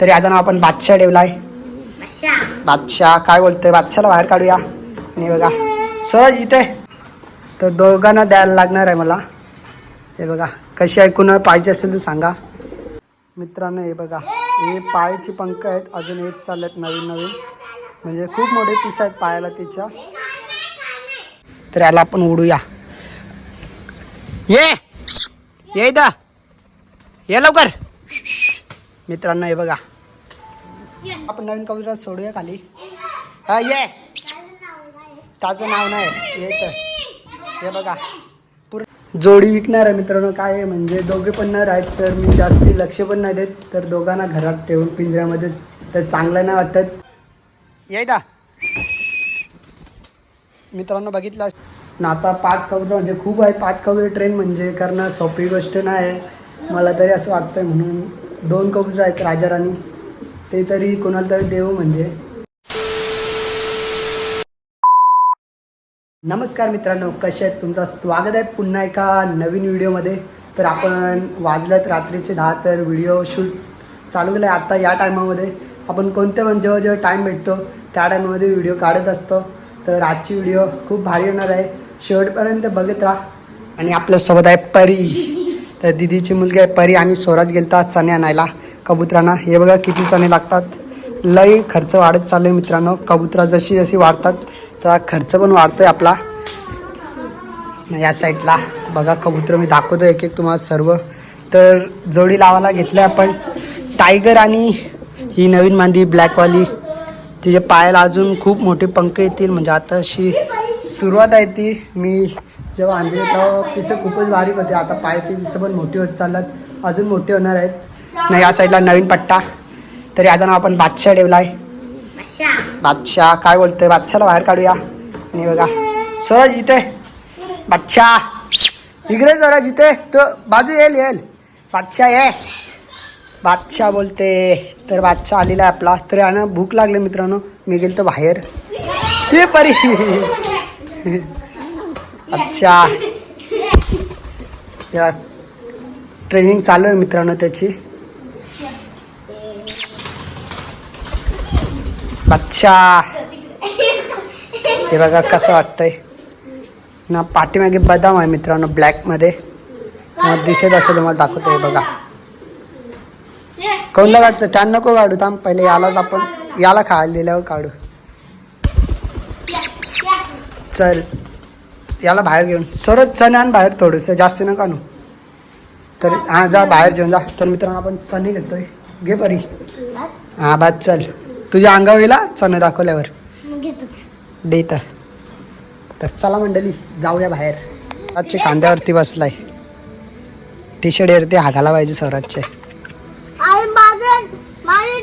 तरी आता ना आपण बादशाह ठेवलाय. बादशाह. काय बोलतोय? बादशाहला बाहेर काढूया. आणि बघा. सहज इथे. तर दोघांना द्यायला लागणार आहे मला. हे बघा. कशी ऐकून पाहिजे असेल तर सांगा. मित्रांनो हे बघा. हे पायाची पंख आहेत. अजून येत चाललेत नवीन नवीन. म्हणजे खूप मोठे पीस आहेत पायाला तिच्या तर याला आपण उडूया. ये! ये इथं. ये लवकर. मित्रांनो हे बघा. आपण नवीन कविता सोडूया खाली. हा ये. त्याचं नाव नाही. येत हे बघा. पूर्ण जोडी विकणार आहे मित्रांनो काय आहे म्हणजे दोघे पण नर आहेत तर मी जास्ती लक्ष पण नाही देत तर दोघांना घरात ठेवून पिंजऱ्यामध्येच तर चांगलं नाही वाटत. ये दा मित्रांनो बघितलं ना आता पाच कबूतर म्हणजे खूप आहेत पाच कबूतर ट्रेन म्हणजे करणं सोपी गोष्ट नाही मला तरी असं वाटतंय म्हणून दोन कबूतर आहेत राजा राणी ते तरी कोणाला तरी देव म्हणजे. नमस्कार मित्रांनो कसे आहेत? तुमचं स्वागत आहे पुन्हा एका नवीन व्हिडिओमध्ये. तर आपण वाजल्यात रात्रीचे दहा तर व्हिडिओ शूट चालू केलं आहे आता या टायमामध्ये. आपण कोणत्या पण जेव्हा जेव्हा टाईम भेटतो त्या टायमामध्ये व्हिडिओ काढत असतो. तर आजची व्हिडिओ खूप भारी होणार आहे. शेवटपर्यंत बघत राहा. आणि आपल्यासोबत आहे परी. तर दिदीची मुलगी आहे परी आणि स्वराज गेलता चणे आणायला. कबुतरांना हे बघा किती चणे लागतात. लई खर्च वाढत चालले मित्रांनो. कबुतरा जशी जशी वाढतात तर खर्च पण वाढतो आहे आपला. या साईडला बघा कबुतर मी दाखवतो एक एक तुम्हाला सर्व. तर जोडी लावायला घेतलं आहे आपण. टायगर आणि ही नवीन मांदी ब्लॅकवाली. तिचे पायाला अजून खूप मोठे पंख येतील. म्हणजे आता अशी सुरुवात आहे ती. मी जेव्हा आणले तेव्हा पिसं खूपच बारीक होते. आता पायाचे पिसं पण मोठी होत चाललात अजून मोठे होणार आहेत. नाही या साईडला नवीन पट्टा. तरी आता नाव आपण बादशाह ठेवला आहे बादशाह काय बोलतोय? बादशाहला बाहेर काढूया. आणि बघा. सरज इथे बादशाह. इकडे सरज इथे तो बाजू येईल येईल. बादशाह ये. बादशाह बोलते तर बादशाह आलेला आहे आपला. तरी आणि भूक लागली मित्रांनो. मी गेलो बाहेर. ये परी. अच्छा. ट्रेनिंग चालू आहे मित्रांनो त्याची. अच्छा. ते बघा कसं वाटतंय. ना पाठीमागे बदाम आहे मित्रांनो ब्लॅकमध्ये तुम्हाला दिसत असेल तुम्हाला दाखवतो हे बघा. कोणला काढतो? त्या नको काढू थांब पहिले यालाच आपण याला खायला दिल्यावर काढू. चल. याला बाहेर घेऊन. सरळ चणे आण बाहेर थोडंसं जास्त नका आणू. तर हां जा बाहेर जेवून जा. तर मित्रांनो आपण चणे घेतोय. घे परी हां बाद चल. तुझ्या अंगावीला चणे दाखवल्यावर. दे तर तर चला मंडळी जाऊया बाहेर. स्वराजचे खांद्यावरती बसलाय. टी शर्ट वरती हाताला पाहिजे स्वराजचे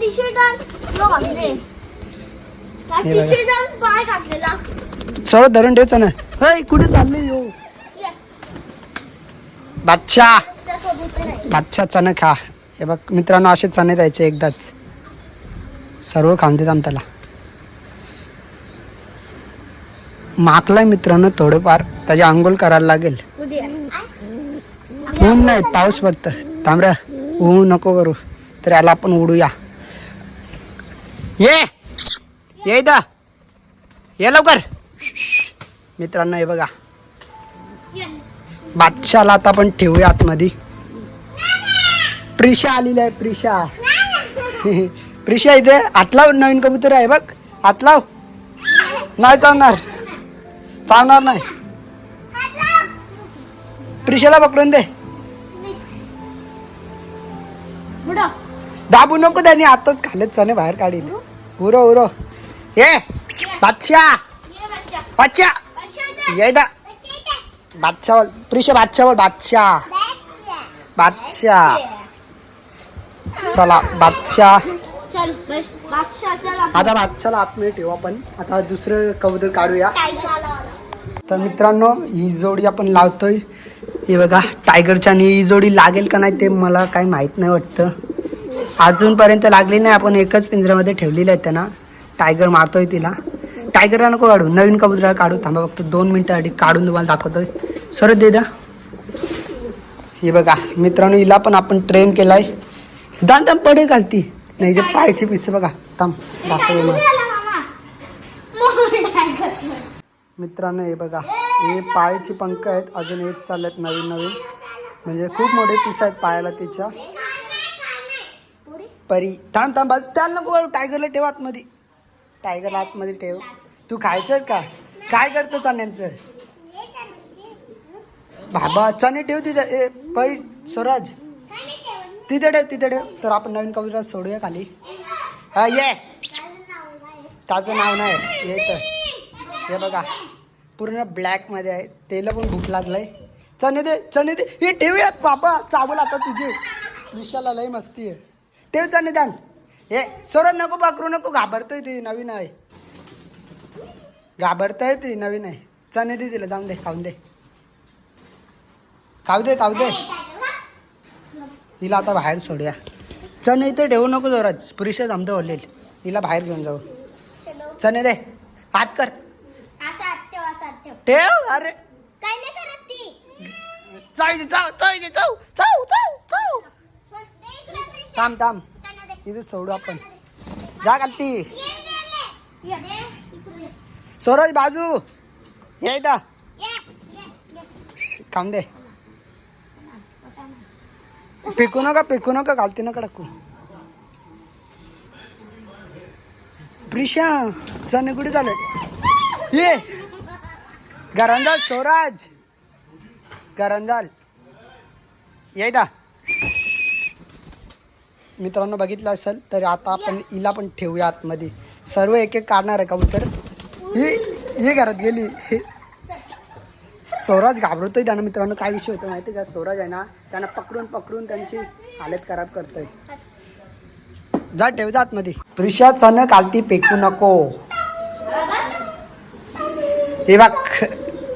टी शर्ट सरळ धरून ठेवच ना हय कुठे चालले यो? आहे. बादशाह चणे खा. हे बघ मित्रांनो असे चणे द्यायचे एकदाच. सर्व खाऊन देत आम त्याला माकलाय मित्रांनो थोडंफार त्याची आंघोळ करायला लागेल. ऊन नाही पाऊस पडत तांबऱ्या ऊन नको करू. तर याला आपण उडूया. ये! ये ये लवकर. मित्रांनो हे बघा. बादशाला आता आपण ठेवूया आतमध्ये. प्रिशा आलेली आहे प्रिशा. प्रिशा इथे आतलाव नवीन कबूतर आहे बघ. आतलाव नाही चालणार. चालणार नाही. प्रिशाला पकडून दे. दाबू नको त्याने आताच खालेत चणे बाहेर काढील उरो उरो. ये बच्चा. बादशाह बच्चा ये दा इथं. बादशाह प्रिशा बादशाह बादशाह बच्चा. बादशाह चला बादशाह आता बादशाला आतमध्ये ठेवू आपण. आता दुसरं कबूतर काढूया. तर मित्रांनो ही जोडी आपण लावतोय. हे बघा टायगरच्या आणि ही जोडी लागेल का नाही ते मला काही माहीत नाही वाटतं. अजूनपर्यंत लागली नाही आपण एकच पिंजऱ्यामध्ये ठेवलेली आहे त्यांना. टायगर मारतोय तिला. टायगरला नको काढू नवीन कबुतराला काढू. थांबा फक्त दोन मिनिटासाठी काढून तुम्हाला दाखवतोय. सरळ दे द्या हे बघा मित्रांनो हिला पण आपण ट्रेन केलाय. दान दान पडे घालती. नाही जे पायचे पिस बघा. थांब दाखव मित्रांनो हे बघा. हे पायाची पंख आहेत. अजून येत चाललेत नवीन नवीन. म्हणजे खूप मोठे पीस आहेत पायाला तिच्या. परी. थांब थांब त्यांना बघा टायगरला ठेव आतमध्ये. टायगर आतमध्ये ठेव. तू खायचं का? काय करतो चण्याचं बाबा चणे ठेव तिथे. ए स्वराज. तिथे ठेव तिथे ठेव. तर आपण नवीन कविता सोडूया खाली. हा ये. त्याचं नाव नाही. येत हे बघा. पूर्ण ब्लॅकमध्ये आहे. तेला पण भूक लागलाय. चणे दे चणे दे. हे ठेवूयात बाबा. चावल आता तुझे. विशाला लय मस्ती आहे. ठेव चणे द्यान हे सोडत नको पाकरू नको. घाबरतोय ती नवीन आहे. घाबरतोय ती नवीन आहे. चणे दे तिला जाऊन दे खाऊन दे. खाऊ दे खाऊ दे. हिला आता बाहेर सोडूया. चणे इथे ठेवू नको जोरात. पुरुष जमतो ओलेल. हिला बाहेर घेऊन जाऊ. चणे दे. हात कर. ठेव अरे. काय नाही करत ती जाऊ दे चाव दे थांब थांब. तिथे सोडू आपण. जा घालती सरोज बाजू. येदा काम दे. पिकू नका पिकू नका घालते नका टाकू प्रिशा सण कुठे झालं. ये. घरांजाल स्वराज घरांजाल येदा मित्रांनो बघितलं असेल तर आता आपण हिला पण ठेवूया आतमध्ये. सर्व एक एक काढणार आहे कबूतर ही ही घरात गेली. हे. स्वराज घाबरतोय त्यांना मित्रांनो. काय विषय होतो माहिती का? स्वराज आहे ना त्यांना पकडून पकडून त्यांची हालत खराब करतोय. जा ठेव जा आतमध्ये. प्रिशा चण कालती पेकू नको. हे बघ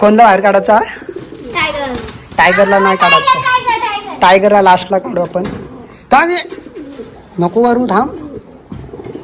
कोणता बाहेर काढायचा? टायगर टायगरला नाही काढायचा. टायगर टायगर टायगरला लास्टला काढू आपण. नको करू थांब.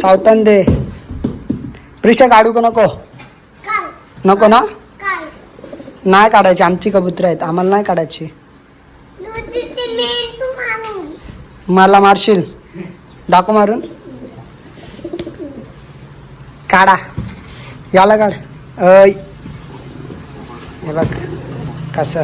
चावतान दे. प्रिशा काढू का नको? नको ना? नाही काढायची आमची कबुतर आहेत. आम्हाला नाही काढायची. मला मारशील? दाखव मारून. काढा. याला काढ. अय हे बघ कसं?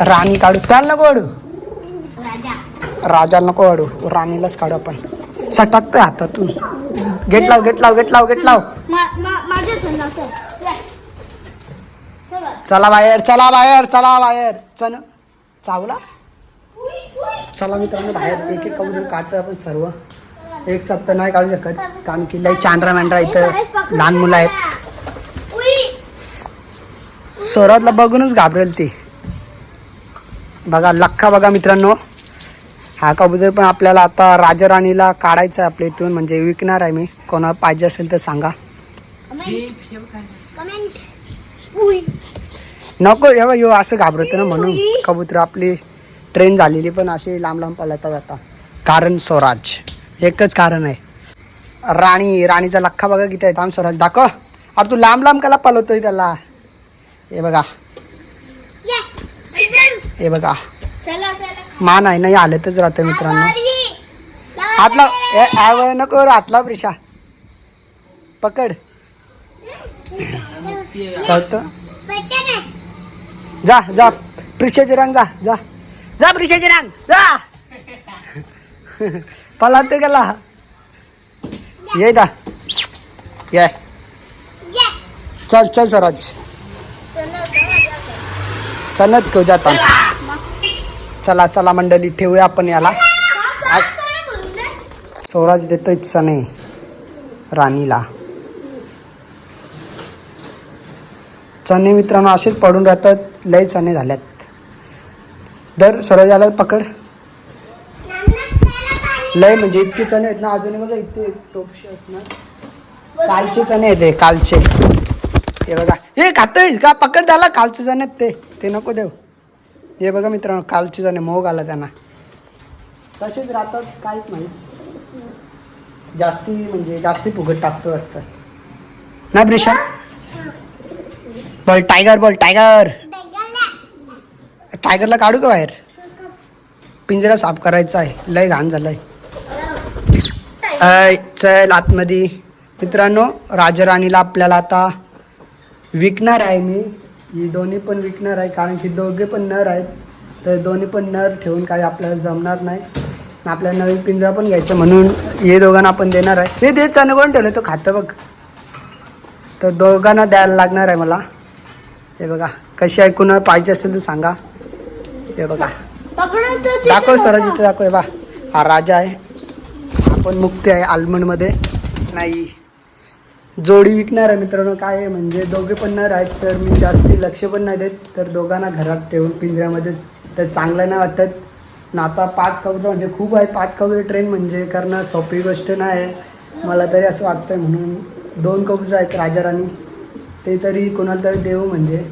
राणी काढू. त्याला नको काढू राजा राजाला नको काढू राणीलाच काढू आपण. सटकतंय हातातून. गेट लाव गेट लाव गेट लाव गेट लाव. चला. बाहेर चला बाहेर चला बाहेर. चल. चावला? चला मित्रांनो बाहेर एक एक कबूतर काढतोय आपण सर्व. एक साथ तर नाही काढू शकत कारण की लई चांद्रा मँड्रा इथं लहान मुलं आहेत. स्वरातला बघूनच घाबरेल ती. बघा लख्खा बघा मित्रांनो. हा कबूतर पण आपल्याला आता राजाराणीला काढायचं काढायचा आहे आपल्या इथून म्हणजे विकणार आहे मी. कोणाला पाहिजे असेल तर सांगा. नको एव्हा यो असं घाबरत ना म्हणून. कबूतर आपली ट्रेन झालेली पण अशी लांब लांब पळता जाता. कारण स्वराज. एकच कारण आहे. राणी राणीचा लख्खा बघा किती आहे. थांब स्वराज दाखव. अरे तू लांब लांब कला पलवतोय त्याला. हे बघा. हे बघा. मान आहे नाही आलतच राहतं मित्रांनो. हातला ए आव नको रे, हातला प्रिशा पकड. चालत. जा जा. प्रिशाची रंग जा जा. जा प्रिशाची रंग जा. पलाते गेला. ये दा. ये. चल चल सराज चनत को जाता. चला चला मंडळी ठेवूया आपण याला. स्वराज देतोय चणे राणीला. चणे मित्रांनो असेच पडून राहतात लय चणे झाल्यात. दर स्वराजाला पकड. लय म्हणजे इतके चणे आहेत ना अजून बघा इतके टोपशे असणार. कालचे चणे आहेत कालचे. हे बघा. हे खातोय का? पकड झाला कालचे चणे आहेत ते. ते नको देऊ. हे बघा मित्रांनो कालचे जाणे मोग आला त्यांना. तसेच राहतात काहीच नाही. जास्ती म्हणजे जास्ती फुगट टाकतो वाटतं. ना ब्रिशा बोल टायगर बोल टायगर टायगरला काढू का बाहेर? पिंजरा साफ करायचा आहे. लय घाण झालाय. चल आतमध्ये. मित्रांनो राजाराणीला आपल्याला आता विकणार आहे मी. ही दोन्ही पण विकणार आहे कारण की दोघे पण नर आहेत. तर दोन्ही पण नर ठेवून काही आपल्याला जमणार नाही. आणि आपल्याला नवीन पिंजरा पण घ्यायचं म्हणून हे दोघांना आपण देणार आहे. हे देत चांगलं ठेवलं तो खातं बघ. तर दोघांना द्यायला लागणार आहे मला. हे बघा कशी कुणाला पाहिजे असेल तर सांगा. हे बघा. तिथे दाखव सर. इथे दाखव बा हा राजा आहे. आपण मुक्ती आहे आलमंडमध्ये नाही. जोडी विकणार आहे मित्रांनो. काय आहे म्हणजे दोघे पण नर आहेत तर मी जास्ती लक्ष पण नाही देत. तर दोघांना घरात ठेवून पिंजऱ्यामध्येच. तर चांगलं नाही वाटत. ना आता पाच कबुतर म्हणजे खूप आहेत पाच कबुतर ट्रेन म्हणजे करणं सोपी गोष्ट नाही आहे. मला तरी असं वाटतं म्हणून दोन कबुतर आहेत राजा राणी ते तरी कोणाला तरी देऊ म्हणजे.